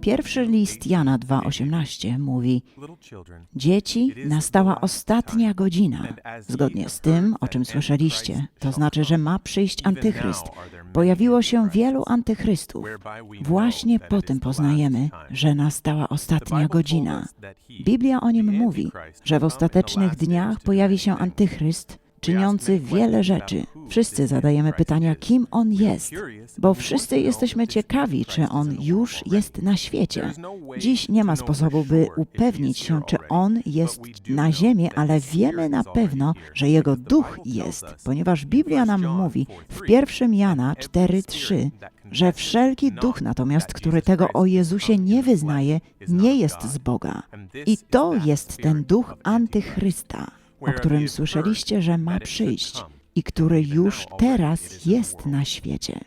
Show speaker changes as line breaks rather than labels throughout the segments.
Pierwszy list Jana 2,18 mówi: Dzieci, nastała ostatnia godzina. Zgodnie z tym, o czym słyszeliście, to znaczy, że ma przyjść antychryst. Pojawiło się wielu antychrystów. Właśnie po tym poznajemy, że nastała ostatnia godzina. Biblia o nim mówi, że w ostatecznych dniach pojawi się antychryst, czyniący wiele rzeczy. Wszyscy zadajemy pytania, kim on jest, bo wszyscy jesteśmy ciekawi, czy on już jest na świecie. Dziś nie ma sposobu, by upewnić się, czy on jest na ziemi, ale wiemy na pewno, że jego duch jest, ponieważ Biblia nam mówi w 1 Jana 4:3, że wszelki duch natomiast, który tego o Jezusie nie wyznaje, nie jest z Boga. I to jest ten duch antychrysta, o którym słyszeliście, że ma przyjść i który już teraz jest na świecie.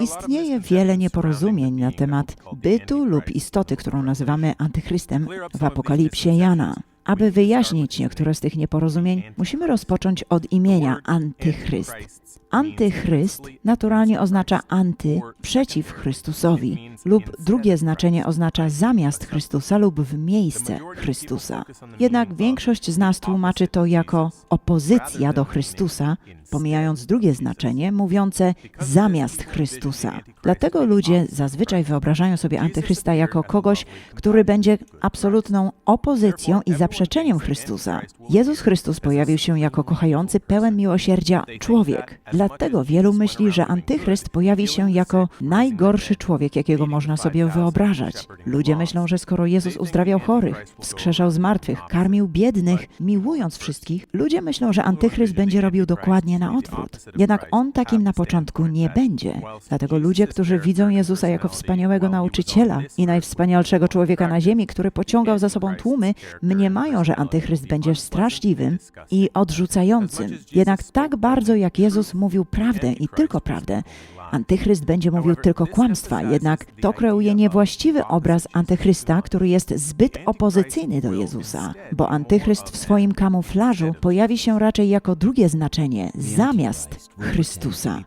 Istnieje wiele nieporozumień na temat bytu lub istoty, którą nazywamy antychrystem w Apokalipsie Jana. Aby wyjaśnić niektóre z tych nieporozumień, musimy rozpocząć od imienia Antychryst. Antychryst naturalnie oznacza anty, przeciw Chrystusowi, lub drugie znaczenie oznacza zamiast Chrystusa lub w miejsce Chrystusa. Jednak większość z nas tłumaczy to jako opozycja do Chrystusa, pomijając drugie znaczenie mówiące zamiast Chrystusa. Dlatego ludzie zazwyczaj wyobrażają sobie antychrysta jako kogoś, który będzie absolutną opozycją i zaprzeczeniem Chrystusa. Jezus Chrystus pojawił się jako kochający, pełen miłosierdzia człowiek. Dlatego wielu myśli, że antychryst pojawi się jako najgorszy człowiek, jakiego można sobie wyobrażać. Ludzie myślą, że skoro Jezus uzdrawiał chorych, wskrzeszał zmartwych, karmił biednych, miłując wszystkich, ludzie myślą, że antychryst będzie robił dokładnie na odwrót. Jednak on takim na początku nie będzie. Dlatego ludzie, którzy widzą Jezusa jako wspaniałego nauczyciela i najwspanialszego człowieka na ziemi, który pociągał za sobą tłumy, mniemają, że antychryst będzie straszliwym i odrzucającym. Jednak tak bardzo jak Jezus mówił prawdę i tylko prawdę, Antychryst będzie mówił tylko kłamstwa, jednak to kreuje niewłaściwy obraz antychrysta, który jest zbyt opozycyjny do Jezusa, bo antychryst w swoim kamuflażu pojawi się raczej jako drugie znaczenie zamiast Chrystusa.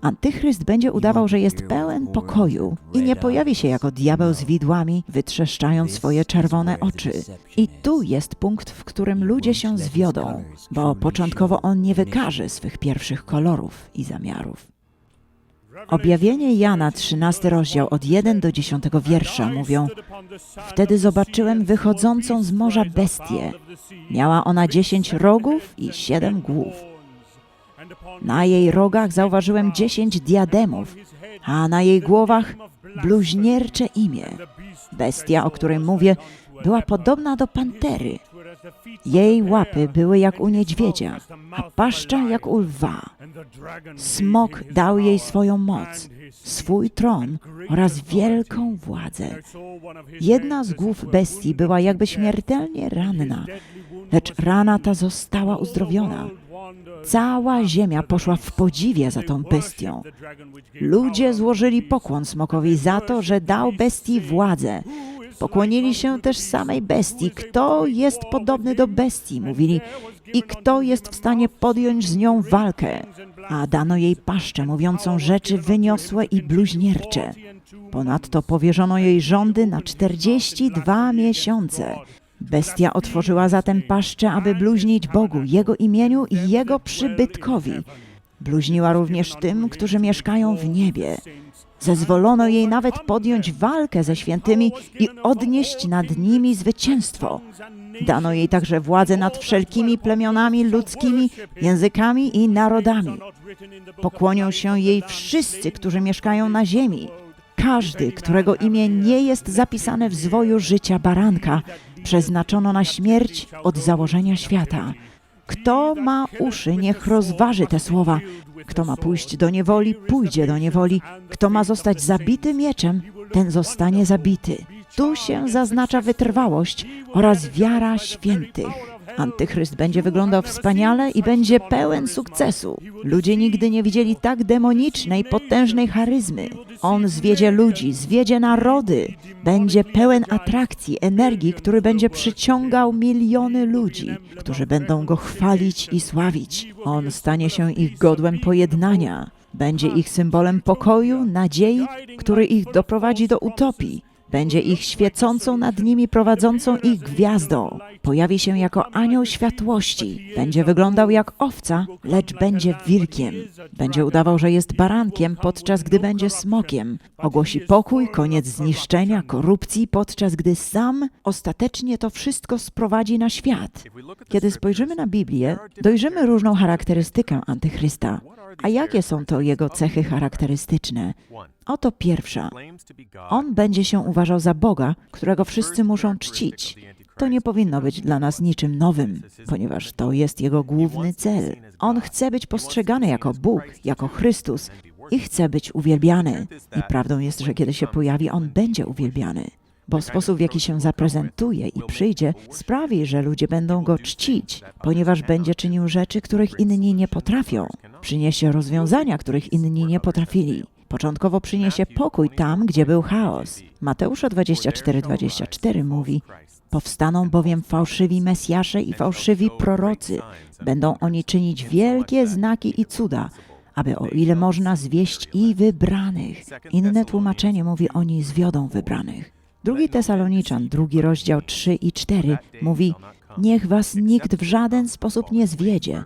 Antychryst będzie udawał, że jest pełen pokoju i nie pojawi się jako diabeł z widłami, wytrzeszczając swoje czerwone oczy. I tu jest punkt, w którym ludzie się zwiodą, bo początkowo on nie wykaże swych pierwszych kolorów i zamiarów. Objawienie Jana, 13 rozdział od 1 do 10 wiersza mówią: Wtedy zobaczyłem wychodzącą z morza bestię. Miała ona dziesięć rogów i siedem głów. Na jej rogach zauważyłem dziesięć diademów, a na jej głowach bluźniercze imię. Bestia, o której mówię, była podobna do pantery. Jej łapy były jak u niedźwiedzia, a paszcza jak u lwa. Smok dał jej swoją moc, swój tron oraz wielką władzę. Jedna z głów bestii była jakby śmiertelnie ranna, lecz rana ta została uzdrowiona. Cała ziemia poszła w podziwie za tą bestią. Ludzie złożyli pokłon smokowi za to, że dał bestii władzę. Pokłonili się też samej bestii. Kto jest podobny do bestii? Mówili. I kto jest w stanie podjąć z nią walkę? A dano jej paszczę mówiącą rzeczy wyniosłe i bluźniercze. Ponadto powierzono jej rządy na 42 miesiące. Bestia otworzyła zatem paszczę, aby bluźnić Bogu, Jego imieniu i Jego przybytkowi. Bluźniła również tym, którzy mieszkają w niebie. Zezwolono jej nawet podjąć walkę ze świętymi i odnieść nad nimi zwycięstwo. Dano jej także władzę nad wszelkimi plemionami ludzkimi, językami i narodami. Pokłonią się jej wszyscy, którzy mieszkają na ziemi. Każdy, którego imię nie jest zapisane w zwoju życia baranka, przeznaczono na śmierć od założenia świata. Kto ma uszy, niech rozważy te słowa. Kto ma pójść do niewoli, pójdzie do niewoli. Kto ma zostać zabity mieczem, ten zostanie zabity. Tu się zaznacza wytrwałość oraz wiara świętych. Antychryst będzie wyglądał wspaniale i będzie pełen sukcesu. Ludzie nigdy nie widzieli tak demonicznej, potężnej charyzmy. On zwiedzie ludzi, zwiedzie narody. Będzie pełen atrakcji, energii, który będzie przyciągał miliony ludzi, którzy będą go chwalić i sławić. On stanie się ich godłem pojednania. Będzie ich symbolem pokoju, nadziei, który ich doprowadzi do utopii. Będzie ich świecącą nad nimi prowadzącą ich gwiazdą. Pojawi się jako anioł światłości. Będzie wyglądał jak owca, lecz będzie wilkiem. Będzie udawał, że jest barankiem, podczas gdy będzie smokiem. Ogłosi pokój, koniec zniszczenia, korupcji, podczas gdy sam ostatecznie to wszystko sprowadzi na świat. Kiedy spojrzymy na Biblię, dojrzymy różną charakterystykę antychrysta. A jakie są to jego cechy charakterystyczne? Oto pierwsza. On będzie się uważał za Boga, którego wszyscy muszą czcić. To nie powinno być dla nas niczym nowym, ponieważ to jest jego główny cel. On chce być postrzegany jako Bóg, jako Chrystus i chce być uwielbiany. I prawdą jest, że kiedy się pojawi, on będzie uwielbiany. Bo sposób, w jaki się zaprezentuje i przyjdzie, sprawi, że ludzie będą go czcić, ponieważ będzie czynił rzeczy, których inni nie potrafią. Przyniesie rozwiązania, których inni nie potrafili. Początkowo przyniesie pokój tam, gdzie był chaos. Mateusza 24:24 mówi: Powstaną bowiem fałszywi mesjasze i fałszywi prorocy. Będą oni czynić wielkie znaki i cuda, aby o ile można zwieść i wybranych. Inne tłumaczenie mówi oni zwiodą wybranych. Drugi Tesaloniczan, drugi rozdział 3 i 4 mówi: Niech was nikt w żaden sposób nie zwiedzie,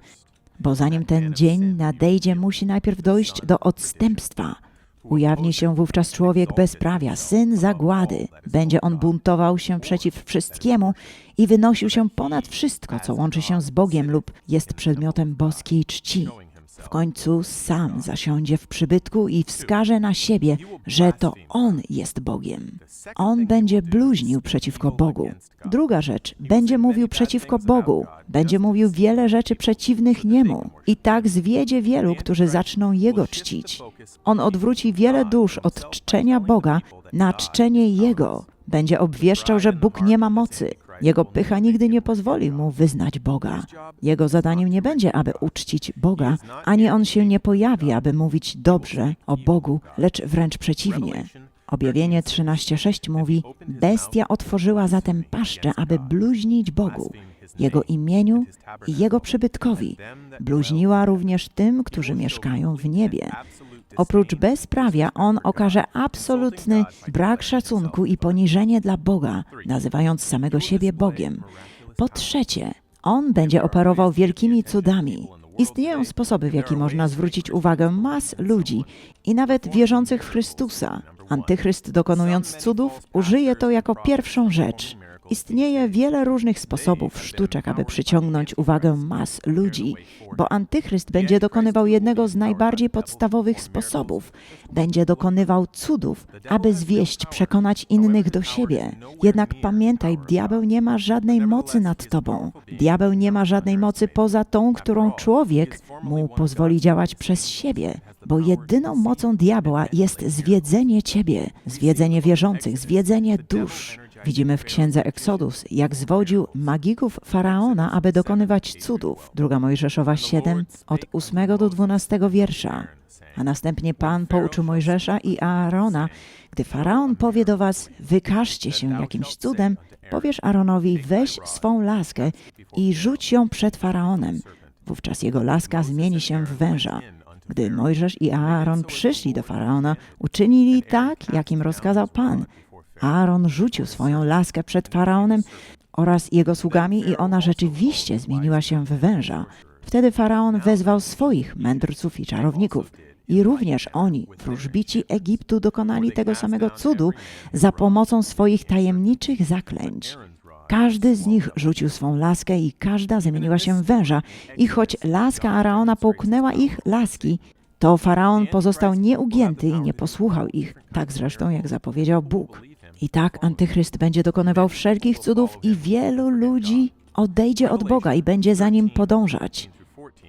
bo zanim ten dzień nadejdzie, musi najpierw dojść do odstępstwa. Ujawni się wówczas człowiek bezprawia, syn zagłady. Będzie on buntował się przeciw wszystkiemu i wynosił się ponad wszystko, co łączy się z Bogiem lub jest przedmiotem boskiej czci. W końcu sam zasiądzie w przybytku i wskaże na siebie, że to On jest Bogiem. On będzie bluźnił przeciwko Bogu. Druga rzecz, będzie mówił przeciwko Bogu, będzie mówił wiele rzeczy przeciwnych Niemu i tak zwiedzie wielu, którzy zaczną Jego czcić. On odwróci wiele dusz od czczenia Boga na czczenie Jego. Będzie obwieszczał, że Bóg nie ma mocy. Jego pycha nigdy nie pozwoli mu wyznać Boga. Jego zadaniem nie będzie, aby uczcić Boga, ani on się nie pojawi, aby mówić dobrze o Bogu, lecz wręcz przeciwnie. Objawienie 13:6 mówi: Bestia otworzyła zatem paszczę, aby bluźnić Bogu, Jego imieniu i Jego przybytkowi. Bluźniła również tym, którzy mieszkają w niebie. Oprócz bezprawia, on okaże absolutny brak szacunku i poniżenie dla Boga, nazywając samego siebie Bogiem. Po trzecie, on będzie operował wielkimi cudami. Istnieją sposoby, w jaki można zwrócić uwagę mas ludzi i nawet wierzących w Chrystusa. Antychryst, dokonując cudów, użyje to jako pierwszą rzecz. Istnieje wiele różnych sposobów, sztuczek, aby przyciągnąć uwagę mas ludzi, bo antychryst będzie dokonywał jednego z najbardziej podstawowych sposobów. Będzie dokonywał cudów, aby zwieść, przekonać innych do siebie. Jednak pamiętaj, diabeł nie ma żadnej mocy nad tobą. Diabeł nie ma żadnej mocy poza tą, którą człowiek mu pozwoli działać przez siebie. Bo jedyną mocą diabła jest zwiedzenie ciebie, zwiedzenie wierzących, zwiedzenie dusz. Widzimy w księdze Eksodus, jak zwodził magików faraona, aby dokonywać cudów. Druga Mojżeszowa 7, od 8 do 12 wiersza. A następnie Pan pouczył Mojżesza i Aarona, gdy faraon powie do was, wykażcie się jakimś cudem, powiesz Aaronowi, weź swą laskę i rzuć ją przed faraonem. Wówczas jego laska zmieni się w węża. Gdy Mojżesz i Aaron przyszli do faraona, uczynili tak, jak im rozkazał Pan. Aaron rzucił swoją laskę przed faraonem oraz jego sługami, i ona rzeczywiście zmieniła się w węża. Wtedy faraon wezwał swoich mędrców i czarowników. I również oni, wróżbici Egiptu, dokonali tego samego cudu za pomocą swoich tajemniczych zaklęć. Każdy z nich rzucił swą laskę i każda zamieniła się w węża. I choć laska Araona połknęła ich laski, to faraon pozostał nieugięty i nie posłuchał ich, tak zresztą jak zapowiedział Bóg. I tak antychryst będzie dokonywał wszelkich cudów i wielu ludzi odejdzie od Boga i będzie za nim podążać.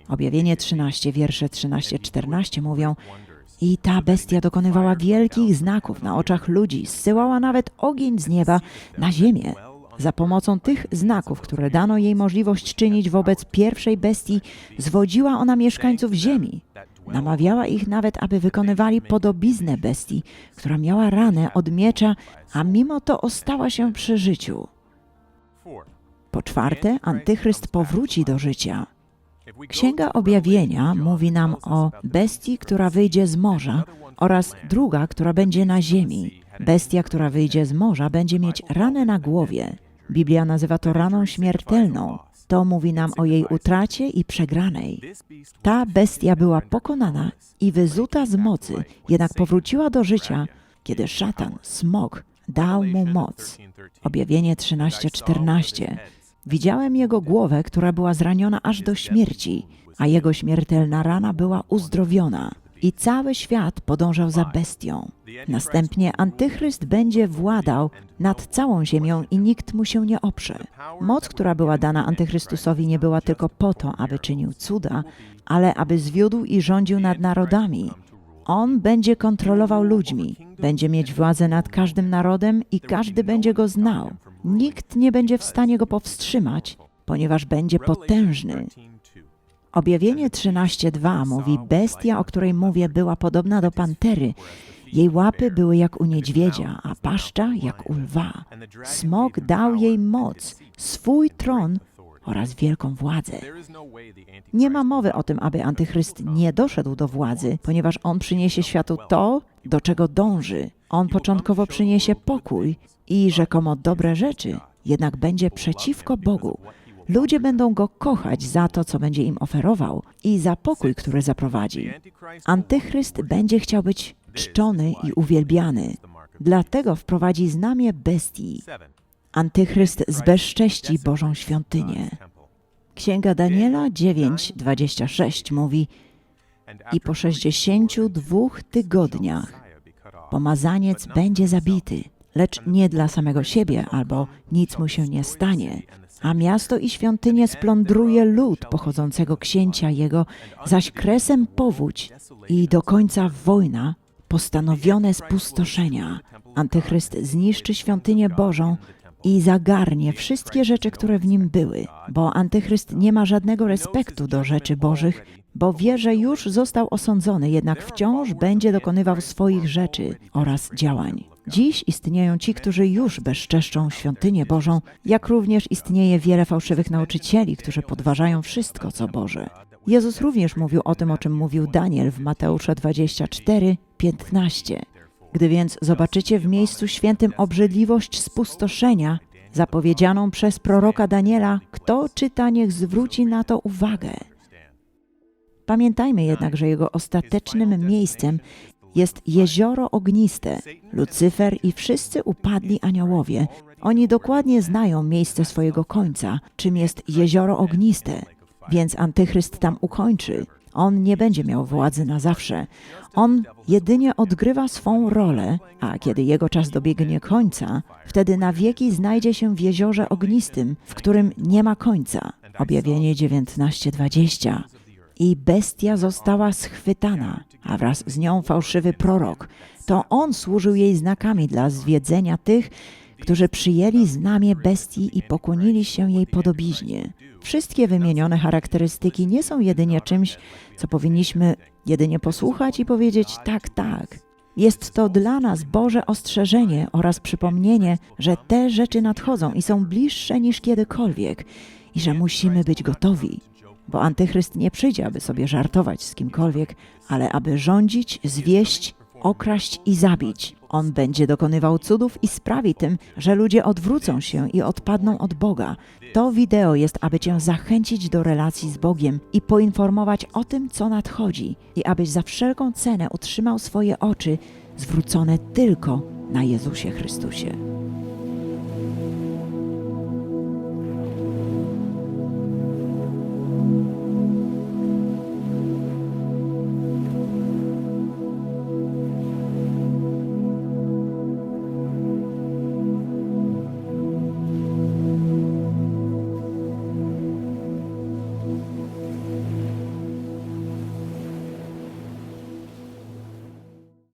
Objawienie 13, wiersze 13-14 mówią: I ta bestia dokonywała wielkich znaków na oczach ludzi, zsyłała nawet ogień z nieba na ziemię. Za pomocą tych znaków, które dano jej możliwość czynić wobec pierwszej bestii, zwodziła ona mieszkańców ziemi. Namawiała ich nawet, aby wykonywali podobiznę bestii, która miała ranę od miecza, a mimo to ostała się przy życiu. Po czwarte, antychryst powróci do życia. Księga Objawienia mówi nam o bestii, która wyjdzie z morza oraz druga, która będzie na ziemi. Bestia, która wyjdzie z morza, będzie mieć ranę na głowie. Biblia nazywa to raną śmiertelną. To mówi nam o jej utracie i przegranej. Ta bestia była pokonana i wyzuta z mocy, jednak powróciła do życia, kiedy szatan, smok, dał mu moc. Objawienie 13:14. Widziałem jego głowę, która była zraniona aż do śmierci, a jego śmiertelna rana była uzdrowiona. I cały świat podążał za bestią. Następnie Antychryst będzie władał nad całą ziemią i nikt mu się nie oprze. Moc, która była dana Antychrystusowi, nie była tylko po to, aby czynił cuda, ale aby zwiódł i rządził nad narodami. On będzie kontrolował ludźmi, będzie mieć władzę nad każdym narodem i każdy będzie go znał. Nikt nie będzie w stanie go powstrzymać, ponieważ będzie potężny. Objawienie 13.2 mówi: Bestia, o której mówię, była podobna do pantery. Jej łapy były jak u niedźwiedzia, a paszcza jak u lwa. Smok dał jej moc, swój tron oraz wielką władzę. Nie ma mowy o tym, aby antychryst nie doszedł do władzy, ponieważ on przyniesie światu to, do czego dąży. On początkowo przyniesie pokój i rzekomo dobre rzeczy, jednak będzie przeciwko Bogu. Ludzie będą go kochać za to, co będzie im oferował i za pokój, który zaprowadzi. Antychryst będzie chciał być czczony i uwielbiany. Dlatego wprowadzi znamię bestii. Antychryst zbezcześci Bożą świątynię. Księga Daniela 9:26 mówi: I po 62 tygodniach pomazaniec będzie zabity, lecz nie dla samego siebie, albo nic mu się nie stanie, a miasto i świątynię splądruje lud pochodzącego księcia jego, zaś kresem powódź i do końca wojna, postanowione spustoszenia. Antychryst zniszczy świątynię Bożą i zagarnie wszystkie rzeczy, które w nim były, bo Antychryst nie ma żadnego respektu do rzeczy Bożych, bo wie, że już został osądzony, jednak wciąż będzie dokonywał swoich rzeczy oraz działań. Dziś istnieją ci, którzy już bezczeszczą świątynię Bożą, jak również istnieje wiele fałszywych nauczycieli, którzy podważają wszystko, co Boże. Jezus również mówił o tym, o czym mówił Daniel w Mateusza 24, 15. Gdy więc zobaczycie w miejscu świętym obrzydliwość spustoszenia, zapowiedzianą przez proroka Daniela, kto czyta, niech zwróci na to uwagę. Pamiętajmy jednak, że jego ostatecznym miejscem jest jezioro ogniste. Lucyfer i wszyscy upadli aniołowie. Oni dokładnie znają miejsce swojego końca, czym jest jezioro ogniste. Więc antychryst tam ukończy. On nie będzie miał władzy na zawsze. On jedynie odgrywa swą rolę, a kiedy jego czas dobiegnie końca, wtedy na wieki znajdzie się w jeziorze ognistym, w którym nie ma końca. Objawienie 19:20. I bestia została schwytana, a wraz z nią fałszywy prorok. To on służył jej znakami dla zwiedzenia tych, którzy przyjęli znamie bestii i pokłonili się jej podobiznie. Wszystkie wymienione charakterystyki nie są jedynie czymś, co powinniśmy jedynie posłuchać i powiedzieć tak, tak. Jest to dla nas Boże ostrzeżenie oraz przypomnienie, że te rzeczy nadchodzą i są bliższe niż kiedykolwiek i że musimy być gotowi. Bo antychryst nie przyjdzie, aby sobie żartować z kimkolwiek, ale aby rządzić, zwieść, okraść i zabić. On będzie dokonywał cudów i sprawi tym, że ludzie odwrócą się i odpadną od Boga. To wideo jest, aby Cię zachęcić do relacji z Bogiem i poinformować o tym, co nadchodzi, i abyś za wszelką cenę utrzymał swoje oczy zwrócone tylko na Jezusie Chrystusie.